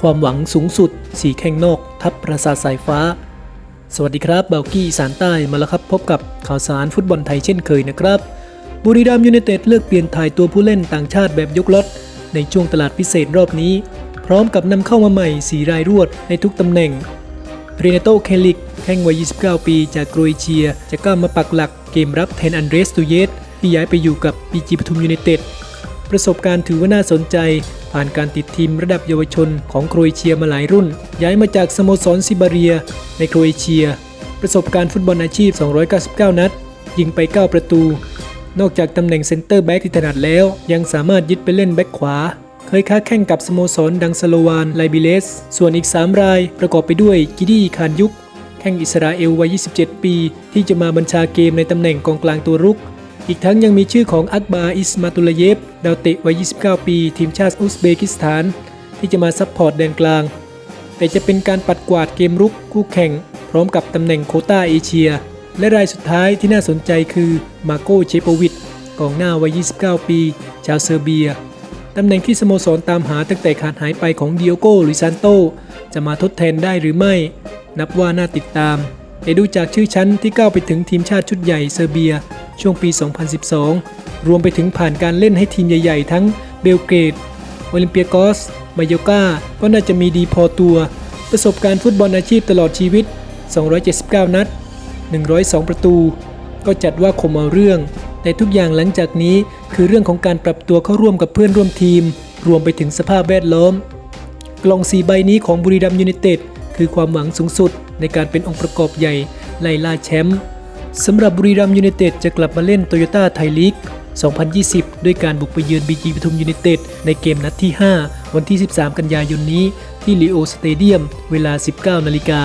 ความหวังสูงสุด สีแข้งนอกทับปราสาทสายฟ้า สวัสดีครับเบลกี้สานใต้มาแล้วครับ พบกับข่าวสารฟุตบอลไทยเช่นเคยนะครับ บุรีรัมยูไนเต็ดเลือกเปลี่ยนถ่ายตัวผู้เล่นต่างชาติแบบยกล็อตในช่วงตลาดพิเศษรอบนี้ พร้อมกับนำเข้ามาใหม่4รายรวดในทุกตำแหน่งเรเนโตเคลิกแข้งวัย 29 ปีจากโครเอเชีย จะก้าวมาปักหลักเกมรับแทนอันเดรสตูเยสที่ย้ายไปอยู่กับปีจีปทุมยูไนเต็ดประสบการณ์ถือว่าน่าสนใจ ผ่านการติดทีมระดับเยาวชนของโครเอเชียมาหลายรุ่น ย้ายมาจากสโมสรซิบาเรีย ในโครเอเชีย ประสบการณ์ฟุตบอลอาชีพ 299 นัด ยิงไป 9 ประตู นอกจากตำแหน่งเซนเตอร์แบ็กที่ถนัดแล้ว ยังสามารถยึดไปเล่นแบ็กขวา เคยค้าแข่งกับสโมสรดังสโลวานไลบิเลส ส่วนอีก 3 รายประกอบไปด้วยกิดี้คานยุกแข้งอิสราเอลวัย 27 ปี ที่จะมาบัญชาเกมในตำแหน่งกองกลางตัวรุก อีกทั้งยังมีชื่อของอักบาอิสมาตุลเยฟดาวเตะวัย 29 ปี ทีมชาติอุซเบกิสถาน ที่จะมาซัพพอร์ตแดนกลาง แต่จะเป็นการปัดกวาดเกมรุกคู่แข่ง พร้อมกับตำแหน่งโคต้าเอเชีย และรายสุดท้ายที่น่าสนใจคือมาโกเชโปวิชกองหน้าวัย 29 ปี ชาวเซอร์เบียตำแหน่งที่สโมสรตามหาตั้งแต่ขาดหายไปของดิโอโกลุยซานโต จะมาทดแทนได้หรือไม่ นับว่าน่าติดตามแต่ดูจากชื่อชั้นที่ก้าวไปถึงทีมชาติชุดใหญ่เซอร์เบีย ช่วงปี 2012 รวมไปถึงผ่านการเล่นให้ทีมใหญ่ๆ ทั้งเบลเกรด โอลิมเปียกอส มายกาก็น่าจะมีดีพอตัว ประสบการณ์ฟุตบอลอาชีพตลอดชีวิต 279 นัด 102 ประตู ก็จัดว่าคมเอาเรื่อง แต่ทุกอย่างหลังจากนี้คือเรื่องของการปรับตัวเข้าร่วมกับเพื่อนร่วมทีม รวมไปถึงสภาพแวดล้อม กล่องสีใบนี้ของบุรีรัมย์ยูไนเต็ดคือความหวังสูงสุดในการเป็นองค์ประกอบใหญ่ไล่ล่าแชมป์ สำหรับบุรีรัมยูไนเต็ดจะกลับมาเล่นโตโยต้าไทยลีก 2020 ด้วยการบุกไปเยือนบีจีปทุมยูไนเต็ดในเกมนัดที่ 5 วันที่ 13 กันยายนนี้ที่ลีโอสเตเดียม เวลา 19 นาฬิกา